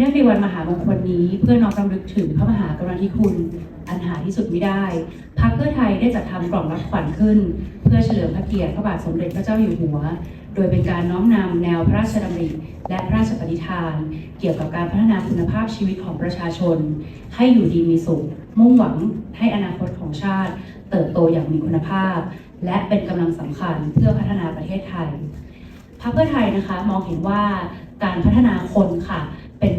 เนื่องในวันมหามงคลนี้เพื่อน้อมรำลึกถึงพระมหากรุณาธิคุณ อันหาที่สุดไม่ได้พรรคเพื่อไทยได้จัดทำกล่องรับขวัญขึ้น เพื่อเฉลิมพระเกียรติพระบาทสมเด็จพระเจ้าอยู่หัว โดยเป็นการน้อมนำแนวพระราชดำริและพระราชปณิธาน เกี่ยวกับการพัฒนาคุณภาพชีวิตของประชาชน ให้อยู่ดีมีสุข มุ่งหวังให้อนาคตของชาติ เติบโตอย่างมีคุณภาพ และเป็นกำลังสำคัญเพื่อพัฒนาประเทศไทยพรรคเพื่อไทยนะคะมองเห็นว่าการพัฒนาคนค่ะ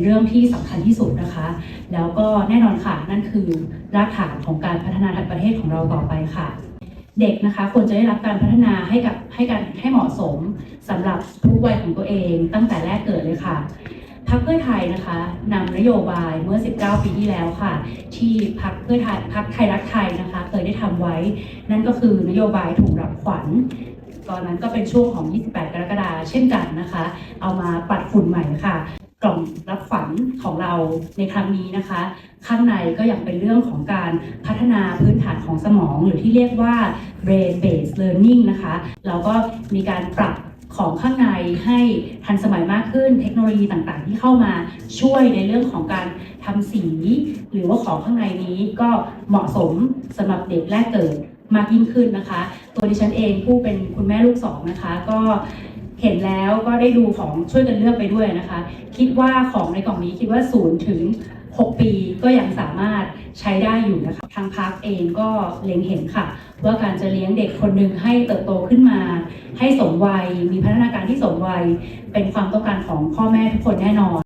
เป็นเรื่องที่สำคัญที่สุดนะคะ แล้วก็แน่นอนค่ะนั่นคือรากฐานของการพัฒนาประเทศของเราต่อไปค่ะ เด็กนะคะควรจะได้รับการพัฒนาให้กับให้การให้เหมาะสมสำหรับทุกวัยของตัวเองตั้งแต่แรกเกิดเลยค่ะพรรคเพื่อไทยนะคะนำนโยบายเมื่อ 19 ปีที่แล้วค่ะ ที่พรรคเพื่อไทยพรรคไทยรักไทยนะคะ เคยได้ทำไว้ นั่นก็คือนโยบายถุงรับขวัญตอนนั้นก็เป็นช่วงของ 28 กรกฎาคมเช่นกันนะคะ เอามาปัดฝุ่นใหม่ค่ะ กล่องรับขวัญของเราในครั้งนี้นะคะ ข้างในก็ยังเป็นเรื่องของการพัฒนาพื้นฐานของสมอง หรือที่เรียกว่า brain based learning นะคะ เราก็มีการปรับของข้างในให้ทันสมัยมากขึ้น เทคโนโลยีต่างๆ ที่เข้ามาช่วยในเรื่องของการทำสี หรือว่าของข้างในนี้ก็เหมาะสมสำหรับเด็กแรกเกิดมากยิ่งขึ้นนะคะ ตัวดิฉันเองผู้เป็นคุณแม่ลูกสองนะคะ ก็ เห็นแล้วก็ได้ดูของช่วยกันเลือกไปด้วยนะคะ คิดว่าของในกล่องนี้คิดว่า0ูนย์ถึง 6 ปีก็ยังสามารถใช้ได้อยู่นะคะ ทางพักเองก็เล็งเห็นค่ะ ว่าการจะเลี้ยงเด็กคนหนึ่งให้เติบโตขึ้นมา ให้สมวัย มีพัฒนาการที่สมวัย เป็นความต้องการของพ่อแม่ทุกคนแน่นอน